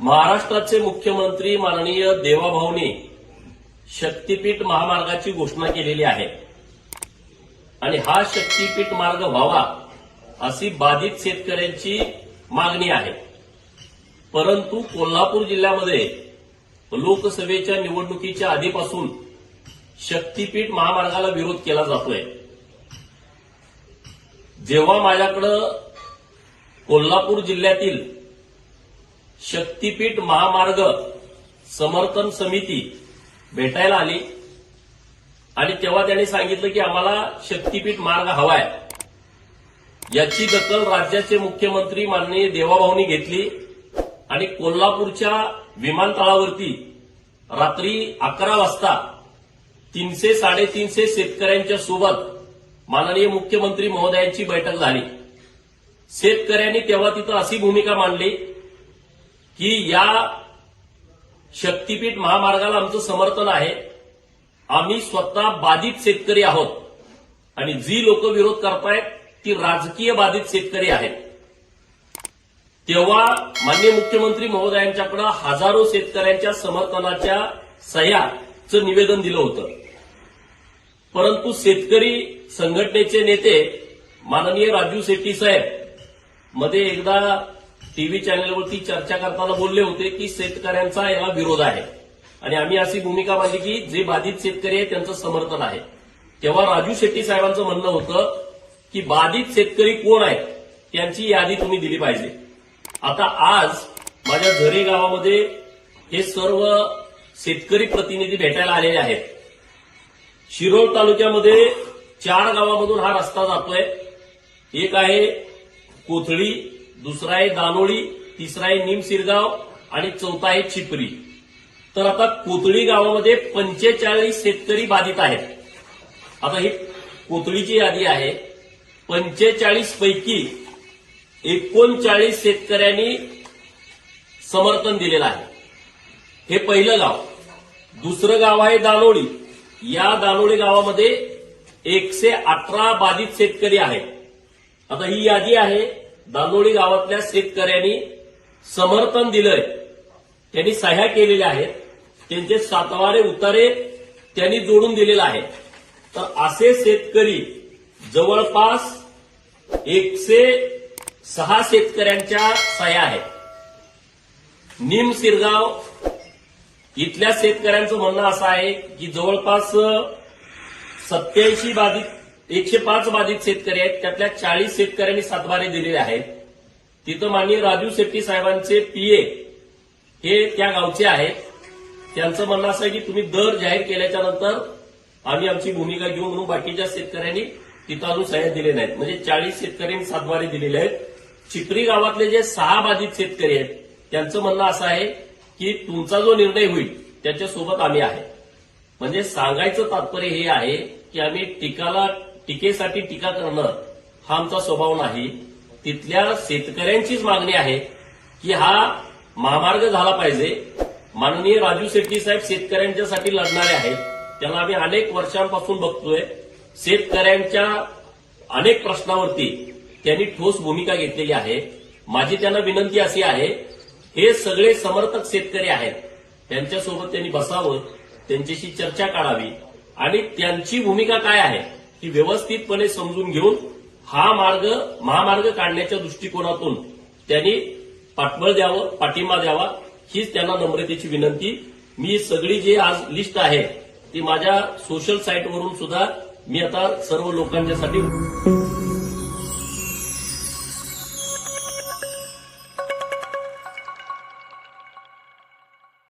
महाराष्ट्राचे मुख्यमंत्री माननीय देवाभाऊनी शक्तीपीठ महामार्गाची घोषणा केलेली आहे. आणि हा शक्तीपीठ मार्ग व्हावा अशी बाधित शेतकऱ्यांची मागणी आहे. परंतु कोल्हापूर जिल्ह्यामध्ये लोकसभेच्या निवडणुकीच्या आधीपासून शक्तीपीठ महामार्गाला विरोध केला जातोय. जेव्हा माझ्याकडं कोल्हापूर जिल्ह्यातील शक्तीपीठ महामार्ग समर्थन समिती भेटायला आली. आणि तेव्हा त्यांनी सांगितलं की आम्हाला शक्तीपीठ मार्ग हवाय. याची दखल राज्याचे मुख्यमंत्री माननीय देवाभाऊनी घेतली. आणि कोल्हापूरच्या विमानतळावरती रात्री अकरा वाजता तीनशे साडेतीनशे शेतकऱ्यांच्या सोबत माननीय मुख्यमंत्री महोदयांची बैठक झाली. शेतकऱ्यांनी तेव्हा तिथं अशी भूमिका मांडली. की या शक्तीपीठ महामार्गाला आमचं समर्थन आहे. आम्ही स्वतः बाधित शेतकरी आहोत. आणि जी लोक विरोध करतायत ती राजकीय बाधित शेतकरी आहेत. तेव्हा माननीय मुख्यमंत्री महोदयांच्याकडे हजारो शेतकऱ्यांच्या समर्थनाच्या सह्याचं निवेदन दिलं होतं. परंतु शेतकरी संघटनेचे नेते माननीय राजू शेट्टी साहेबमध्ये एकदा टीव्ही चॅनलवरती चर्चा करताना बोलले होते की शेतकऱ्यांचा याला विरोध आहे. आणि आम्ही अशी भूमिका मांडली की जे बाधित शेतकरी आहे त्यांचं समर्थन आहे. तेव्हा राजू शेट्टी साहेबांचं म्हणणं होतं की बाधित शेतकरी कोण आहेत त्यांची यादी तुम्ही दिली पाहिजे. आता आज माझ्या झरे गावामध्ये हे सर्व शेतकरी प्रतिनिधी भेटायला आलेले आहेत. शिरोळ तालुक्यामध्ये चार गावामधून हा रस्ता जातोय. एक आहे कोथळी दुसरा आहे दानोळी तिसरा आहे निमसिरगाव आणि चौथा आहे चिपरी. तर आता कोथळी गावामध्ये पंचेचाळीस शेतकरी बाधित आहेत. आता ही कोतळीची यादी आहे. पंचेचाळीस पैकी एकोणचाळीस शेतकऱ्यांनी समर्थन दिलेलं आहे. हे पहिलं गाव. दुसरं गाव आहे दानोळी. या दानोळी गावामध्ये एकशे अठरा बाधित शेतकरी आहेत. आता ही यादी आहे. दांदोळी गावातल्या शेतकऱ्यांनी समर्थन दिलंय. त्यांनी सह्या केलेल्या आहेत. त्यांचे सातवारे उतारे त्यांनी जोडून दिलेला आहे तर असे शेतकरी जवळपास एकशे सहा शेतकऱ्यांच्या सह्या आहेत. निम शिरगाव इथल्या शेतकऱ्यांचं म्हणणं असं आहे की जवळपास सत्याऐंशी बाधित एकशे पाच बाधित शेतकरी आहेत. त्यातल्या चाळीस शेतकऱ्यांनी सातबारे दिलेले आहेत. तिथं माननीय राजू शेट्टी साहेबांचे पीए हे त्या गावचे आहेत. त्यांचं म्हणणं असं आहे की तुम्ही दर जाहीर केल्याच्यानंतर आम्ही आमची भूमिका घेऊ म्हणून बाकीच्या शेतकऱ्यांनी तिथं अजून सह्या दिले नाहीत. म्हणजे चाळीस शेतकऱ्यांनी सातबारे दिलेले आहेत. चिपरी गावातले जे सहा बाधित शेतकरी आहेत त्यांचं म्हणणं असं आहे की तुमचा जो निर्णय होईल त्याच्यासोबत आम्ही आहे. म्हणजे सांगायचं तात्पर्य हे आहे की आम्ही टिकाला टीकेसाठी टीका करणं हा आमचा स्वभाव नाही. तिथल्या शेतकऱ्यांचीच मागणी आहे की हा महामार्ग झाला पाहिजे. माननीय राजू शेट्टी साहेब शेतकऱ्यांच्यासाठी लढणारे आहेत. त्यांना आम्ही अनेक वर्षांपासून बघतोय. शेतकऱ्यांच्या अनेक प्रश्नावरती त्यांनी ठोस भूमिका घेतलेली आहे. माझी त्यांना विनंती अशी आहे हे सगळे समर्थक शेतकरी आहेत. त्यांच्यासोबत त्यांनी बसावं त्यांच्याशी चर्चा काढावी. आणि त्यांची भूमिका काय आहे? ही व्यवस्थितपणे समजून घेऊन हा मार्ग महामार्ग काढण्याच्या दृष्टिकोनातून त्यांनी पाठबळ द्यावं पाठिंबा द्यावा हीच त्यांना नम्रतेची विनंती. मी सगळी जी आज लिस्ट आहे ती माझ्या सोशल साईटवरून सुद्धा मी आता सर्व लोकांच्यासाठी